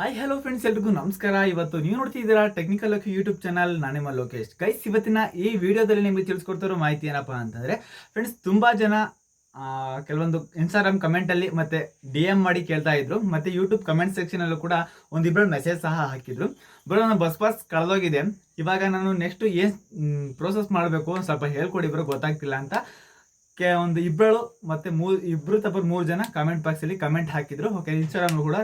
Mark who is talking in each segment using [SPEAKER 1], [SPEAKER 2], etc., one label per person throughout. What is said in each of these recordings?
[SPEAKER 1] Hi hello friends ಎಲ್ರಿಗೂ ನಮಸ್ಕಾರ. ಇವತ್ತು ನೀವು ನೋಡ್ತಿದ್ದೀರಾ ಟೆಕ್ನಿಕಲ್ ಯೂಟ್ಯೂಬ್ ಚಾನಲ್ ನಿಮ್ಮ ಲೋಕೇಶ್. ಗೈಸ್ ಇವತ್ತಿನ ಈ ವಿಡಿಯೋದಲ್ಲಿ ನಿಮಗೆ ತಿಳಿಸ್ಕೊಡ್ತಿರೋ ಮಾಹಿತಿ ಏನಪ್ಪ ಅಂತಂದರೆ ಫ್ರೆಂಡ್ಸ್ ತುಂಬ ಜನ ಕೆಲವೊಂದು ಇನ್ಸ್ಟಾಗ್ರಾಮ್ ಕಮೆಂಟಲ್ಲಿ ಮತ್ತು ಡಿ ಎಂ ಮಾಡಿ ಕೇಳ್ತಾ ಇದ್ರು. ಮತ್ತು ಯೂಟ್ಯೂಬ್ ಕಮೆಂಟ್ ಸೆಕ್ಷನಲ್ಲೂ ಕೂಡ ಒಂದಿಬ್ಬರು ಮೆಸೇಜ್ ಸಹ ಹಾಕಿದ್ರು. ಬರೋ ನನ್ನ ಬಸ್ ಪಾಸ್ ಕಳೆದೋಗಿದೆ. ಇವಾಗ ನಾನು ನೆಕ್ಸ್ಟು ಏನು ಪ್ರೋಸೆಸ್ ಮಾಡಬೇಕು ಸ್ವಲ್ಪ ಹೇಳ್ಕೊಡಿ ಬ್ರೋ ಗೊತ್ತಾಗ್ತಿಲ್ಲ ಅಂತ. ಕೆ, ಒಂದು ಇಬ್ಬರು ಮತ್ತು ಮೂರು ಇಬ್ಬರು ತಪ್ಪ ಮೂರು ಜನ ಕಮೆಂಟ್ ಬಾಕ್ಸಲ್ಲಿ ಕಮೆಂಟ್ ಹಾಕಿದ್ರು. ಓಕೆ ಇನ್ಸ್ಟಾಗ್ರಾಮ್ ಕೂಡ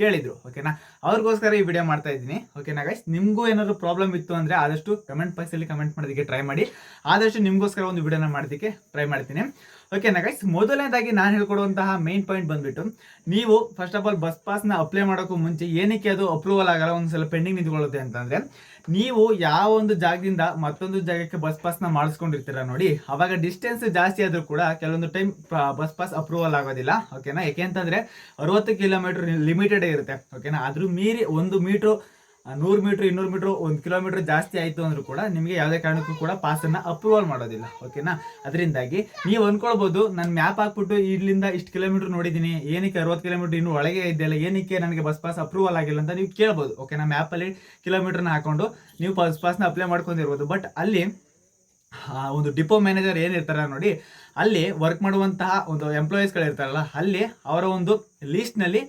[SPEAKER 1] ಕೇಳಿದ್ರು ಓಕೆನಾ ಅವ್ರಿಗೋಸ್ಕರ ಈ ವಿಡಿಯೋ ಮಾಡ್ತಾ ಇದ್ದೀನಿ ಓಕೆನಾ ಗೈಸ್ ನಿಮಗೂ ಏನಾದರೂ ಪ್ರಾಬ್ಲಮ್ ಇತ್ತು ಅಂದರೆ ಆದಷ್ಟು ಕಮೆಂಟ್ ಬಾಕ್ಸಲ್ಲಿ ಕಮೆಂಟ್ ಮಾಡೋದಕ್ಕೆ ಟ್ರೈ ಮಾಡಿ. ಆದಷ್ಟು ನಿಮಗೋಸ್ಕರ ಒಂದು ವಿಡಿಯೋನ ಮಾಡೋದಕ್ಕೆ ಟ್ರೈ ಮಾಡ್ತೀನಿ. ಓಕೆನಾ ಗೈಸ್ ಮೊದಲನೇದಾಗಿ ನಾನು ಹೇಳ್ಕೊಡುವಂತಹ ಮೇನ್ ಪಾಯಿಂಟ್ ಬಂದ್ಬಿಟ್ಟು, ನೀವು ಫಸ್ಟ್ ಆಫ್ ಆಲ್ ಬಸ್ ಪಾಸ್ನ ಅಪ್ಲೈ ಮಾಡೋಕ್ಕೂ ಮುಂಚೆ ಏನಕ್ಕೆ ಅದು ಅಪ್ರೂವಲ್ ಆಗಲ್ಲ ಒಂದ್ಸಲ ಪೆಂಡಿಂಗ್ ನಿಂತ್ಕೊಳ್ಳುತ್ತೆ ಅಂತಂದ್ರೆ, ನೀವು ಯಾವ ಒಂದು ಜಾಗದಿಂದ ಮತ್ತೊಂದು ಜಾಗಕ್ಕೆ ಬಸ್ ಪಾಸ್ನ ಮಾಡಿಸ್ಕೊಂಡಿರ್ತೀರ ನೋಡಿ, ಅವಾಗ ಡಿಸ್ಟೆನ್ಸ್ ಜಾಸ್ತಿ ಆದರೂ ಕೂಡ ಕೆಲವೊಂದು ಟೈಮ್ ಬಸ್ ಪಾಸ್ ಅಪ್ರೂವಲ್ ಆಗೋದಿಲ್ಲ ಓಕೆನಾ ಯಾಕೆ ಅಂತಂದರೆ ಅರವತ್ತು ಕಿಲೋಮೀಟರ್ ಲಿಮಿಟೆಡ್ ಇರುತ್ತೆ ಓಕೆನಾ ಅದ್ರ ಮೀರಿ ಒಂದು ಮೀಟ್ರು ನೂರು ಮೀಟ್ರ್ ಇನ್ನೂರು ಮೀಟ್ರ್ ಒಂದು ಕಿಲೋಮೀಟರ್ ಜಾಸ್ತಿ ಆಯಿತು ಅಂದರೂ ಕೂಡ ನಿಮಗೆ ಯಾವುದೇ ಕಾರಣಕ್ಕೂ ಕೂಡ ಪಾಸನ್ನು ಅಪ್ರೂವಲ್ ಮಾಡೋದಿಲ್ಲ ಓಕೆನಾ ಅದರಿಂದಾಗಿ ನೀವು ಅಂದ್ಕೊಳ್ಬೋದು ನಾನು ಮ್ಯಾಪ್ ಹಾಕ್ಬಿಟ್ಟು ಇಲ್ಲಿಂದ ಇಷ್ಟು ಕಿಲೋಮೀಟರ್ ನೋಡಿದ್ದೀನಿ ಏನಕ್ಕೆ ಅರವತ್ತು ಕಿಲೋಮೀಟರ್ ಇನ್ನೂ ಒಳಗೆ ಇದೆಯಲ್ಲ ಏನಕ್ಕೆ ನನಗೆ ಬಸ್ ಪಾಸ್ ಅಪ್ರೂವಲ್ ಆಗಿಲ್ಲ ಅಂತ ನೀವು ಕೇಳ್ಬೋದು ಓಕೆನಾ ಮ್ಯಾಪಲ್ಲಿ ಕಿಲೋಮೀಟರ್ನ ಹಾಕೊಂಡು ನೀವು ಬಸ್ ಪಾಸ್ನ ಅಪ್ಲೈ ಮಾಡ್ಕೊಂಡಿರ್ಬೋದು ಬಟ್ ಅಲ್ಲಿ ಒಂದು ಡಿಪೋ ಮ್ಯಾನೇಜರ್ ಏನಿರ್ತಾರ ನೋಡಿ, ಅಲ್ಲಿ ವರ್ಕ್ ಮಾಡುವಂತಹ ಒಂದು ಎಂಪ್ಲಾಯೀಸ್ಗಳಿರ್ತಾರಲ್ಲ ಅಲ್ಲಿ ಅವರ ಒಂದು ಲೀಸ್ಟ್ನಲ್ಲಿ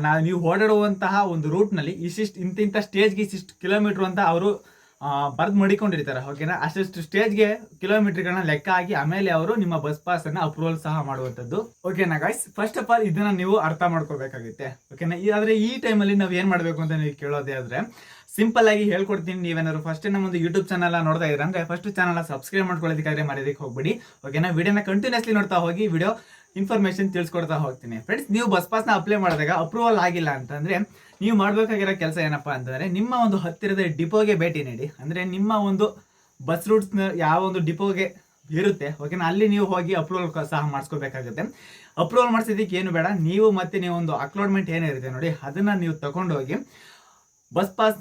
[SPEAKER 1] ನಾವು ನೀವು ಓಡಾಡುವಂತಹ ಒಂದು ರೂಟ್ನಲ್ಲಿ ಇಷ್ಟಿಷ್ಟು ಇಂತಿಂಥ ಸ್ಟೇಜ್ಗೆ ಇಷ್ಟಿಷ್ಟು ಕಿಲೋಮೀಟ್ರ್ ಅಂತ ಅವರು ಬರ್ದು ಮಡಿಕೊಂಡಿರ್ತಾರೆ ಓಕೆನಾ ಅಷ್ಟಿಷ್ಟು ಸ್ಟೇಜ್ಗೆ ಕಿಲೋಮೀಟರ್ಗಳನ್ನ ಲೆಕ್ಕ ಹಾಕಿ ಆಮೇಲೆ ಅವರು ನಿಮ್ಮ ಬಸ್ ಪಾಸ್ ಅನ್ನ ಅಪ್ರೂವಲ್ ಸಹ ಮಾಡುವಂಥದ್ದು. ಓಕೆನಾ ಗಾಯ್ಸ್ ಫಸ್ಟ್ ಆಫ್ ಆಲ್ ಇದನ್ನ ನೀವು ಅರ್ಥ ಮಾಡ್ಕೋಬೇಕಾಗುತ್ತೆ. ಓಕೆನಾ ಆದ್ರೆ ಈ ಟೈಮಲ್ಲಿ ನಾವು ಏನು ಮಾಡಬೇಕು ಅಂತ ನೀವು ಕೇಳೋದೇ ಆದ್ರೆ ಸಿಂಪಲ್ ಆಗಿ ಹೇಳ್ಕೊಡ್ತೀನಿ. ನೀವೇನಾದ್ರು ಫಸ್ಟ್ ನಮ್ಮ ಒಂದು ಯೂಟ್ಯೂಬ್ ಚಾನಲ್ ನೋಡ್ತಾ ಇದ್ರೆ ಅಂದ್ರೆ ಫಸ್ಟ್ ಚಾನಲ್ ಸಬ್ಸ್ಕ್ರೈಬ್ ಮಾಡ್ಕೊಳ್ಳೋದಕ್ಕಾದ್ರೆ ಮರ್ಯಾದಕ್ಕೆ ಹೋಗ್ಬಿಡಿ. ಓಕೆನಾ ವಿಡಿಯೋನ ಕಂಟಿನ್ಯೂಸ್ಲಿ ನೋಡ್ತಾ ಹೋಗಿ ವಿಡಿಯೋ ಇನ್ಫಾರ್ಮೇಶನ್ ತಿಳಿಸ್ಕೊಡ್ತಾ ಹೋಗ್ತೀನಿ. ಫ್ರೆಂಡ್ಸ್ ನೀವು ಬಸ್ ಪಾಸ್ನ ಅಪ್ಲೈ ಮಾಡಿದಾಗ ಅಪ್ರೂವಲ್ ಆಗಿಲ್ಲ ಅಂತಂದ್ರೆ ನೀವು ಮಾಡಬೇಕಾಗಿರೋ ಕೆಲಸ ಏನಪ್ಪಾ ಅಂತಂದ್ರೆ ನಿಮ್ಮ ಒಂದು ಹತ್ತಿರದ ಡಿಪೋಗೆ ಭೇಟಿ ನೀಡಿ. ಅಂದ್ರೆ ನಿಮ್ಮ ಒಂದು ಬಸ್ ರೂಟ್ಸ್ನ ಯಾವ ಒಂದು ಡಿಪೋಗೆ ಇರುತ್ತೆ ಓಕೆನಾ ಅಲ್ಲಿ ನೀವು ಹೋಗಿ ಅಪ್ರೂವಲ್ ಸಹ ಮಾಡಿಸ್ಕೋಬೇಕಾಗುತ್ತೆ. ಅಪ್ರೂವಲ್ ಮಾಡಿಸೋದಕ್ಕೆ ಏನು ಬೇಡ, ನೀವು ಮತ್ತೆ ನೀವು ಒಂದು ಅಕ್ಲೋಡ್ಮೆಂಟ್ ಏನಿರುತ್ತೆ ನೋಡಿ, ಅದನ್ನ ನೀವು ತಗೊಂಡೋಗಿ ಬಸ್ ಪಾಸ್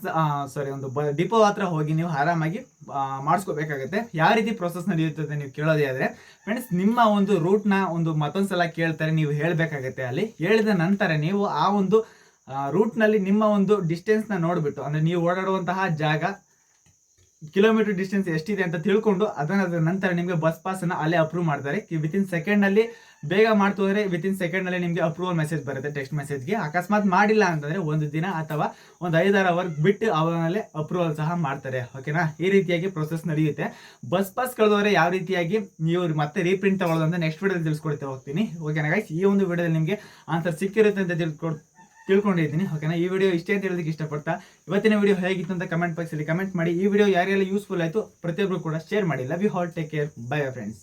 [SPEAKER 1] ಸಾರಿ ಒಂದು ಬ, ಡಿಪೋ ಹತ್ರ ಹೋಗಿ ನೀವು ಆರಾಮಾಗಿ ಮಾಡಿಸ್ಕೋಬೇಕಾಗುತ್ತೆ. ಯಾವ ರೀತಿ ಪ್ರೊಸೆಸ್ ನಡೆಯುತ್ತದೆ ನೀವು ಕೇಳೋದೇ ಆದರೆ ಫ್ರೆಂಡ್ಸ್ ನಿಮ್ಮ ಒಂದು ರೂಟ್ನ ಒಂದು ಮತ್ತೊಂದು ಸಲ ಕೇಳ್ತಾರೆ, ನೀವು ಹೇಳಬೇಕಾಗುತ್ತೆ ಅಲ್ಲಿ. ಹೇಳಿದ ನಂತರ ನೀವು ಆ ಒಂದು ರೂಟ್ನಲ್ಲಿ ನಿಮ್ಮ ಒಂದು ಡಿಸ್ಟೆನ್ಸ್ನ ನೋಡಿಬಿಟ್ಟು, ಅಂದರೆ ನೀವು ಓಡಾಡುವಂತಹ ಜಾಗ ಕಿಲೋಮೀಟರ್ ಡಿಸ್ಟೆನ್ಸ್ ಎಷ್ಟಿದೆ ಅಂತ ತಿಳ್ಕೊಂಡು ಅದನ್ನ ನಂತರ ನಿಮಗೆ ಬಸ್ ಪಾಸನ್ನು ಅಲ್ಲೇ ಅಪ್ರೂವ್ ಮಾಡ್ತಾರೆ. ವಿತಿನ್ ಸೆಕೆಂಡ್ನಲ್ಲಿ ಬೇಗ ಮಾಡ್ತು ವಿತಿನ್ ಸೆಕೆಂಡ್ನಲ್ಲಿ ನಿಮಗೆ ಅಪ್ರೂವಲ್ ಮೆಸೇಜ್ ಬರುತ್ತೆ ಟೆಕ್ಸ್ಟ್ ಮೆಸೇಜ್ಗೆ ಅಕಸ್ಮಾತ್ ಮಾಡಿಲ್ಲ ಅಂತಂದರೆ ಒಂದು ದಿನ ಅಥವಾ ಒಂದು ಐದಾರು ಅವರ್ ಬಿಟ್ಟು ಅವರಲ್ಲೇ ಅಪ್ರೂವಲ್ ಸಹ ಮಾಡ್ತಾರೆ. ಓಕೆನಾ ಈ ರೀತಿಯಾಗಿ ಪ್ರೊಸೆಸ್ ನಡೆಯುತ್ತೆ. ಬಸ್ ಪಾಸ್ ಕಳೆದವರೆ ಯಾವ ರೀತಿಯಾಗಿ ನೀವು ಮತ್ತೆ ರೀಪ್ರಿಂಟ್ ತಗೊಳ್ಳೋದು ಅಂತ ನೆಕ್ಸ್ಟ್ ವಿಡಿಯೋದಲ್ಲಿ ತಿಳಿಸ್ಕೊಡ್ತಾ ಹೋಗ್ತೀನಿ. ಓಕೆನಾ ಗೈಸ್ ಈ ಒಂದು ವಿಡಿಯೋದಲ್ಲಿ ನಿಮಗೆ ಆನ್ಸರ್ ಸಿಕ್ಕಿರುತ್ತೆ ಅಂತ ತಿಳ್ಕೊಡ್ ತಿಳ್ಕೊಂಡಿದ್ದೀನಿ ಓಕೆನಾ ಈ ವಿಡಿಯೋ ಇಷ್ಟೇ ಅಂತ ಹೇಳೋದಕ್ಕೆ ಇಷ್ಟಪಡ್ತಾ, ಇವತ್ತಿನ ವಿಡಿಯೋ ಹೇಗಿತ್ತು ಅಂತ ಕಮೆಂಟ್ ಬಾಕ್ಸಲ್ಲಿ ಕಮೆಂಟ್ ಮಾಡಿ, ಈ ವಿಡಿಯೋ ಯಾರೆಲ್ಲ ಯೂಸ್ಫುಲ್ ಆಯಿತು ಪ್ರತಿಯೊಬ್ಬರು ಕೂಡ ಶೇರ್ ಮಾಡಿ. Love you all take care bye friends